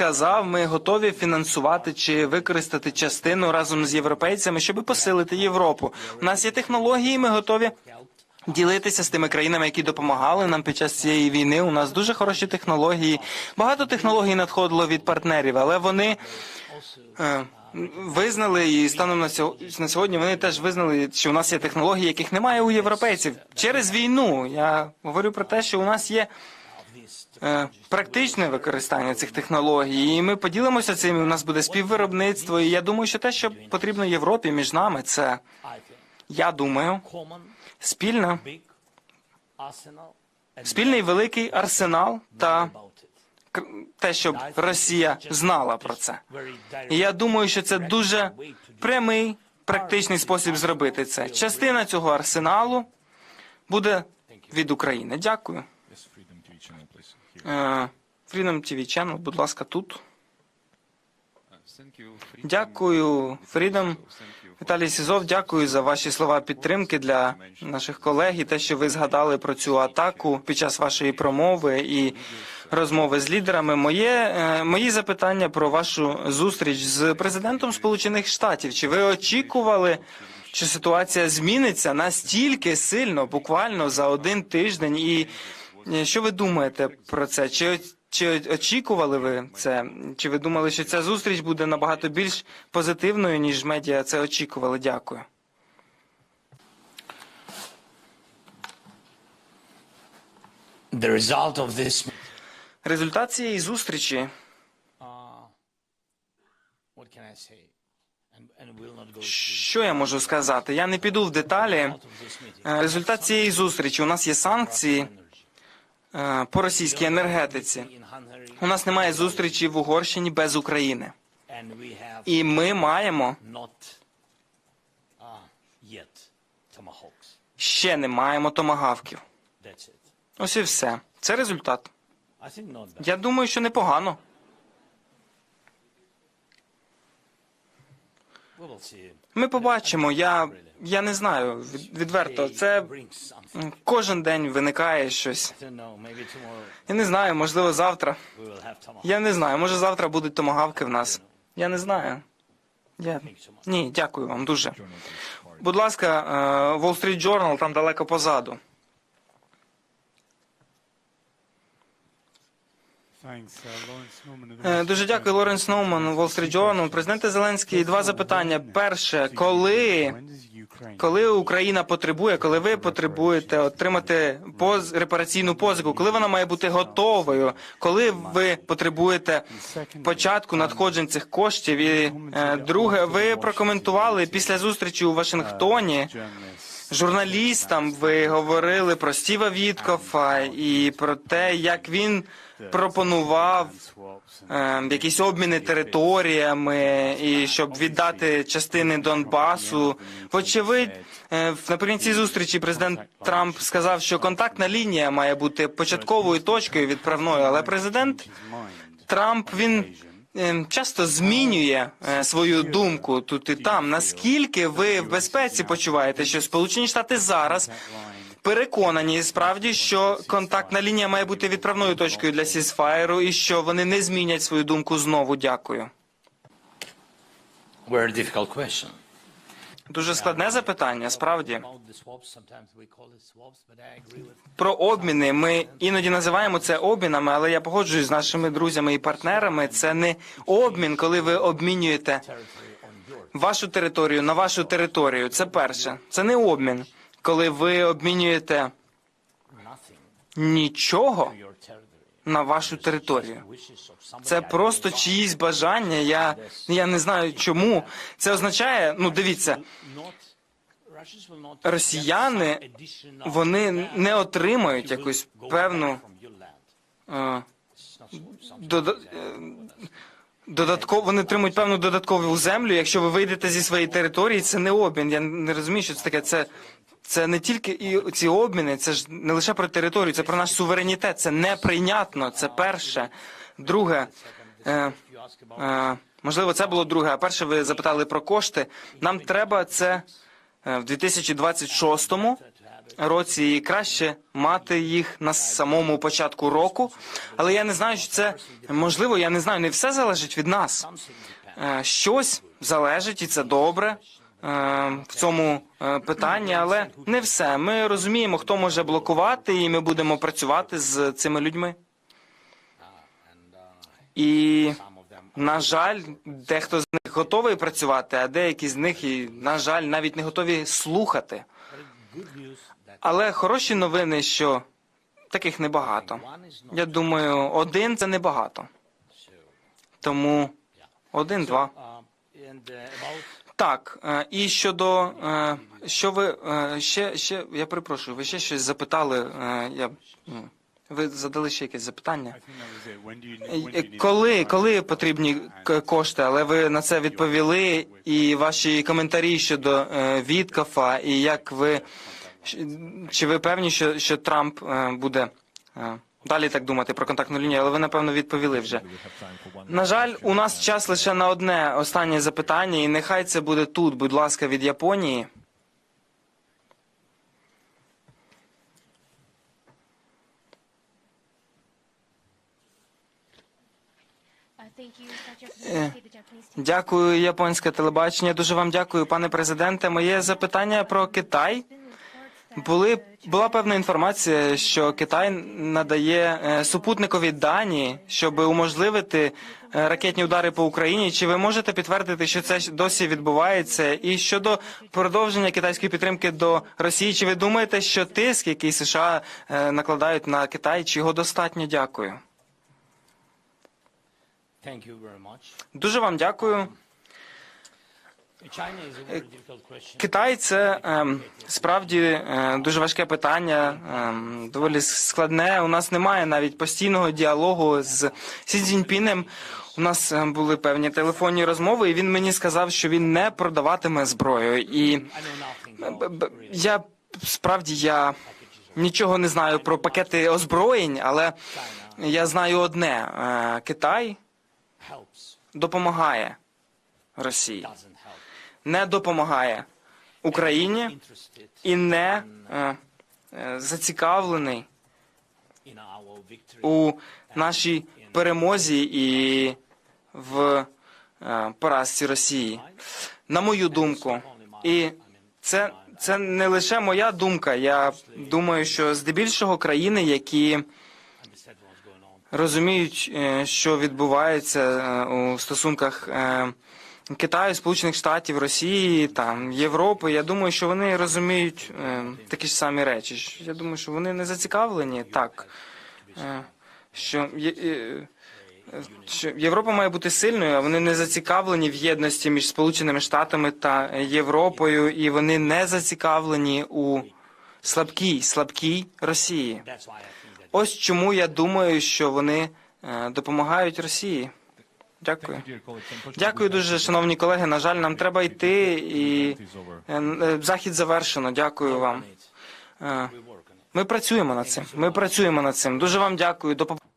сказав, ми готові фінансувати чи використати частину разом з європейцями, щоб посилити Європу. У нас є технології, ми готові ділитися з тими країнами, які допомагали нам під час цієї війни. У нас дуже хороші технології. Багато технологій надходило від партнерів, але вони. е, Визнали і станом на на сьогодні вони теж визнали, що у нас є технології, яких немає у європейців через війну. Я говорю про те, що у нас є практичне використання цих технологій, і ми поділимося цим. і У нас буде співвиробництво. І я думаю, що те, що потрібно Європі між нами, це я думаю, спільна спільний великий арсенал та те, щоб Росія знала про це. І я думаю, що це дуже прямий, практичний спосіб зробити це. Частина цього арсеналу буде від України. Дякую. Yes, Freedom TV channel, please. Here. Е, Freedom TV Channel, будь ласка, тут. Дякую, for Віталій Сізов, дякую за ваші слова підтримки для наших колег і те, що ви згадали про цю атаку під час вашої промови і розмови з лідерами. Моє е, мої запитання про вашу зустріч з президентом Сполучених Штатів. Чи ви очікували, що ситуація зміниться настільки сильно, буквально за один тиждень? І е, що ви думаєте про це? Чи чи очікували ви це? Чи ви думали, що ця зустріч буде набагато більш позитивною, ніж медіа це очікували? Дякую. The result of this, Результат цієї зустрічі. Що я можу сказати? Я не піду в деталі. Результат цієї зустрічі. У нас є санкції по російській енергетиці. У нас немає зустрічі в Угорщині без України. І ми маємо ще не маємо томагавків. Ось і все. Це результат. Я думаю, що непогано. Ми побачимо. Я, я не знаю. від- Відверто, це кожен день виникає щось. Я не знаю, можливо, завтра. Я не знаю. Може, завтра будуть томагавки в нас. Я не знаю. Я... Ні, дякую вам дуже. Будь ласка, е, Wall Street Journal там далеко позаду. Thanks, uh, Lawrence Norman of the Е, Дуже дякую, Лоренс Ноуман, Wall Street Journal. Президенте Зеленський, два запитання. Перше, коли, коли Україна потребує, коли ви потребуєте отримати поз, репараційну позику, коли вона має бути готовою, коли ви потребуєте початку надходжень цих коштів? І е, друге, ви прокоментували після зустрічі у Вашингтоні. Журналістам ви говорили про Стіва Віткофа і про те, як він пропонував е, якісь обміни територіями, і щоб віддати частини Донбасу. Вочевидь, е, наприкінці зустрічі президент Трамп сказав, що контактна лінія має бути початковою точкою відправною, але президент Трамп він часто змінює е, свою думку тут і там. Наскільки ви в безпеці почуваєте, що Сполучені Штати зараз переконані справді, що контактна лінія має бути відправною точкою для сісфаєру і що вони не змінять свою думку знову. Дякую. Very difficult question. Дуже складне запитання. Справді про обміни. Ми іноді називаємо це обмінами, але я погоджуюсь з нашими друзями і партнерами. Це не обмін, коли ви обмінюєте вашу територію на вашу територію. Це перше. Це не обмін, коли ви обмінюєте нічого. На вашу територію. Це просто чиїсь бажання. Я, я не знаю чому. Це означає, ну дивіться, Росіяни, вони не отримають якусь певну е, that. додатково. Вони отримують певну додаткову землю. Якщо ви вийдете зі своєї території, це не обмін. Я не розумію, що це таке. Це. Це не тільки і ці обміни, це ж не лише про територію, це про наш суверенітет. Це неприйнятно. Це перше. Друге, е, Е, Можливо, це було друге. А перше, ви запитали про кошти. Нам треба це е, в 2026-му році, і краще мати їх на самому початку року. Але я не знаю, що це можливо. Я не знаю, не все залежить від нас. Е, Щось залежить, і це добре в цьому е, питанні, але не все. Ми розуміємо, хто може блокувати, і ми будемо працювати з цими людьми. І на жаль, дехто з них готовий працювати, а деякі з них і, на жаль, навіть не готові слухати. Але хороші новини, що таких небагато. Я думаю, один це небагато. Тому один-два. Так, е, і щодо е, що ви е, ще ще я перепрошую, ви ще щось запитали. Я ви задали ще якесь запитання. Коли, коли потрібні кошти, але ви на це відповіли, і ваші коментарі щодо Віткафа, і як ви чи ви певні, що, що Трамп буде далі так думати про контактну лінію, але ви напевно відповіли вже. На жаль, у нас час лише на одне останнє запитання, і нехай це буде тут, будь ласка, від Японії. Е, Дякую, японське телебачення. Дуже вам дякую, пане президенте. Моє запитання про Китай. Були була певна інформація, що Китай надає е, супутникові дані, щоб уможливити е, ракетні удари по Україні. Чи ви можете підтвердити, що це досі відбувається? І щодо продовження китайської підтримки до Росії, чи ви думаєте, що тиск, який США е, накладають на Китай, чи його достатньо? Дякую. Дуже вам дякую. China is a very difficult question. Китай це ем, справді е, дуже важке питання, ем, доволі складне. У нас немає навіть постійного діалогу з Сі Цзіньпінем. У нас е, були певні телефонні розмови, і він мені сказав, що він не продаватиме зброю. І я справді я нічого не знаю про пакети озброєнь, але я знаю одне: Е, Китай допомагає Росії. Не допомагає Україні. І не е, е, зацікавлений у нашій перемозі і в е, поразці Росії. На мою думку, і це, це не лише моя думка. Я думаю, що здебільшого країни, які розуміють, е, що відбувається е, у стосунках Китаю, Сполучених Штатів, Росії та Європи. Я думаю, що вони розуміють е, такі ж самі речі. Я думаю, що вони не зацікавлені так. е, Що є- е, що Європа має бути сильною, а вони не зацікавлені в єдності між Сполученими Штатами та Європою, і вони не зацікавлені у слабкій, слабкій Росії. Ось чому я думаю, що вони е, допомагають Росії. Дякую. Дякую дуже, шановні колеги. На жаль, нам треба йти, і е, е, захід завершено. Дякую вам. Е. Ми працюємо над цим. Ми працюємо над цим. Дуже вам дякую. До побачення.